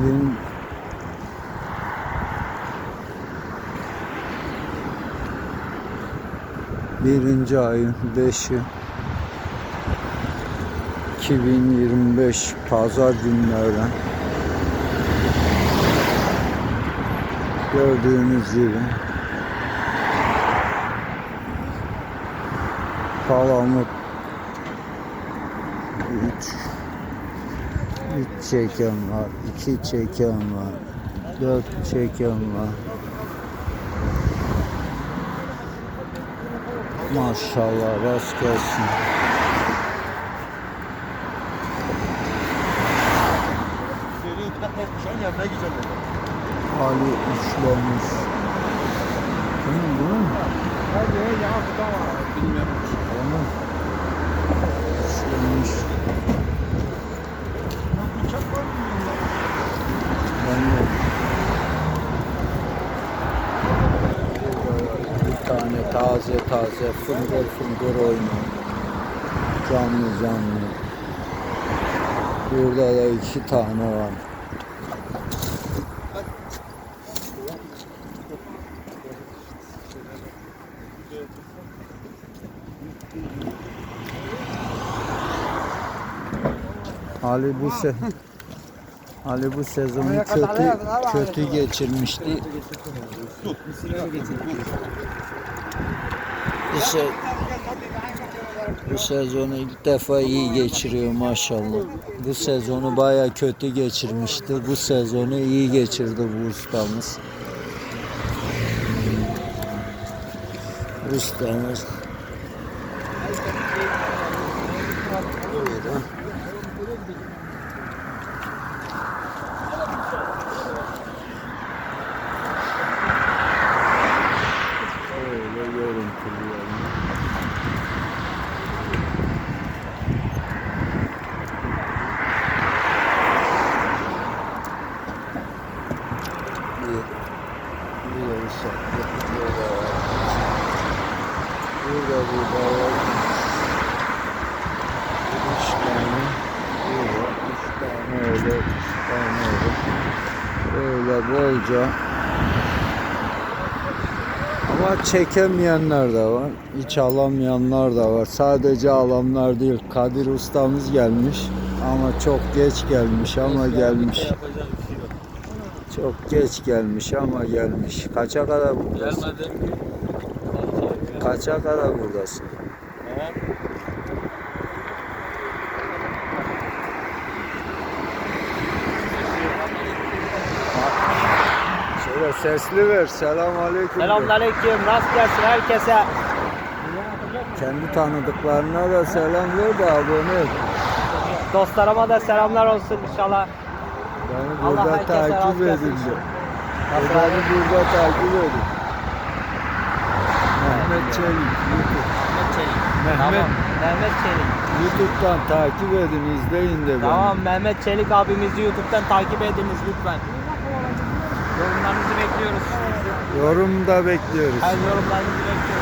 benim birinci ayın beşi 2025 pazar günü öğlen. Gördüğünüz gibi Palamut 3 3 çeken var, 2 çeken var, 4 çeken var. Maşallah rast gelsin. Ali üçlemiş. Kimin bu? Tamam. Üçlemiş. Ben de. Bir tane taze taze fındır fındır oynuyor. Canlı canlı. Burada da iki tane var. Ali bu se Ali bu sezonu kötü kötü geçirmişti. Bu, se bu sezonu ilk defa iyi geçiriyor maşallah. Bu sezonu baya kötü geçirmişti. Bu sezonu iyi geçirdi bu ustamız. Ustamız. Buyurun. Öyle görüntülüyorum. Bir, bir de uşak, burada var. Burada burada var. Üç tane, burada üç tane öyle, üç tane öyle. Öyle bolca. Ama çekemeyenler de var. Hiç alamayanlar da var. Sadece alanlar değil. Kadir ustamız gelmiş. Ama çok geç gelmiş ama gelmiş. Çok geç gelmiş ama gelmiş. Kaça kadar buradasın? Gelmedi. Kaça kadar buradasın? Şöyle sesli ver. Selam aleyküm. Selamünaleyküm. Rast gelsin herkese. Kendi tanıdıklarına da selam ver de abone ol. Dostlarıma da selamlar olsun inşallah. Beni burada takip edin de. Beni burada takip edin. Çelik YouTube. Mehmet Çelik. Mehmet. Tamam. Mehmet Çelik. YouTube'dan takip edin, izleyin de beni. Tamam Mehmet Çelik abimizi YouTube'dan takip ediniz lütfen. Yorumlarınızı bekliyoruz. Yorum da bekliyoruz. Her yorumlarınızı bekliyoruz.